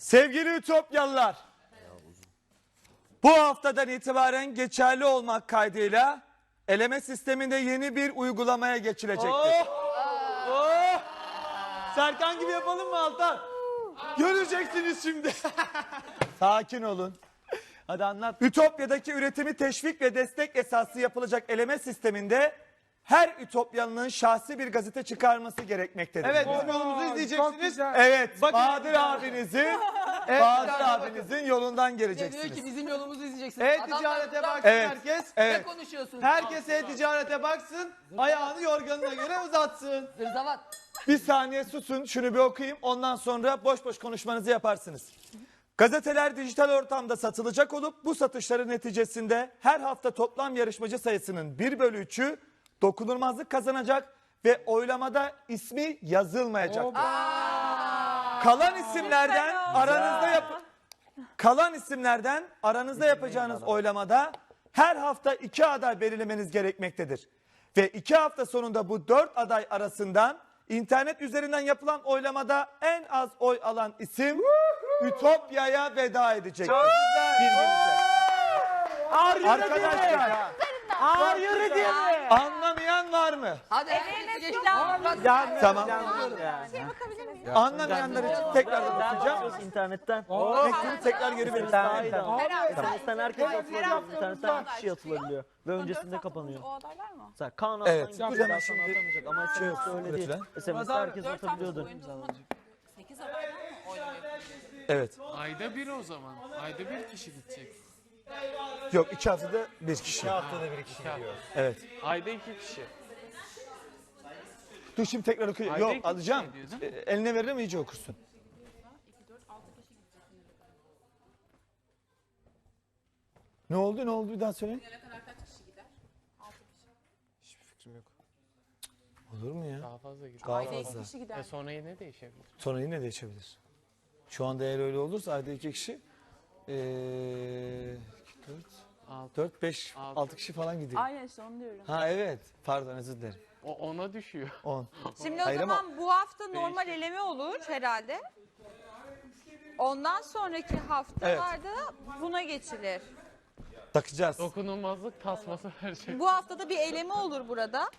Sevgili Ütopyalılar. Bu haftadan itibaren geçerli olmak kaydıyla eleme sisteminde yeni bir uygulamaya geçilecektir. Oh! Serkan gibi yapalım mı Altan? Göreceksiniz şimdi. Sakin olun. Hadi anlat. Ütopya'daki üretimi teşvik ve destek esaslı yapılacak eleme sisteminde her Ütopyalı'nın şahsi bir gazete çıkarması gerekmektedir. Evet bizim yolumuzu izleyeceksiniz. Evet, Bakın- Bahadır abinizin, Bahadır abinizin yolundan Diyor ki geleceksiniz. bizim yolumuzu izleyeceksiniz. E-ticarete baksın Evet. herkes. Ne Evet, konuşuyorsun? Herkes e-ticarete baksın. Ayağını yorganına göre uzatsın. Zırzavat. bir saniye susun, şunu bir okuyayım. Ondan sonra boş boş konuşmanızı yaparsınız. Gazeteler dijital ortamda satılacak olup bu satışların neticesinde her hafta toplam yarışmacı sayısının 1 bölü 3'ü dokunulmazlık kazanacak ve oylamada ismi yazılmayacak. Kalan isimlerden aranızda yap kalan isimlerden aranızda yapacağınız oylamada her hafta iki aday belirlemeniz gerekmektedir. Ve iki hafta sonunda bu dört aday arasından internet üzerinden yapılan oylamada en az oy alan isim Ütopya'ya veda edecek. Birbirinize. Arkadaşlar. Mi? anlamayan var mı? Hadi herkes geçti. Tamam. Şey Anlamayanlar için tekrar okuyacağım. internetten. Mektubu tekrar geri verin. İnternetten. İnternetten herkes atılabiliyor. İnternetten bir kişi atılabiliyor. Ve öncesinde kapanıyor. O adaylar mı? Mesela Kaan Evet. Gibi zaman bir şimdi atamayacak ama şey yok, SMS'de öyle değil. SMS'de herkes atabiliyordu. boyunca o zaman 8 adaydan mı oylama yapıyorsunuz? Evet. Ayda bir o zaman. Ayda bir kişi gidecek. Yok iki haftada bir kişi. haftada bir kişi gidiyor. Evet. Ayda iki kişi. Dur şimdi tekrar okuyayım. Yok alacağım. şey diyor, değil Eline veririm iyice okursun. Ne oldu ne oldu bir daha söyle. Hiçbir fikrim yok. Olur mu ya? Daha fazla gidiyor. Daha fazla. kişi gider. E sonra yine değişebilir. Sonra yine değişebilir. Şu anda eğer öyle olursa ayda iki kişi eee 4, 5, 6 kişi falan gidiyor. Aynen işte onu diyorum. Ha evet. Pardon özür dilerim. O ona düşüyor. 10. Şimdi o Hayır ama- zaman bu hafta normal eleme olur herhalde. Ondan sonraki haftalarda buna geçilir. Takacağız. Dokunulmazlık tasması her şey. Bu haftada bir eleme olur burada.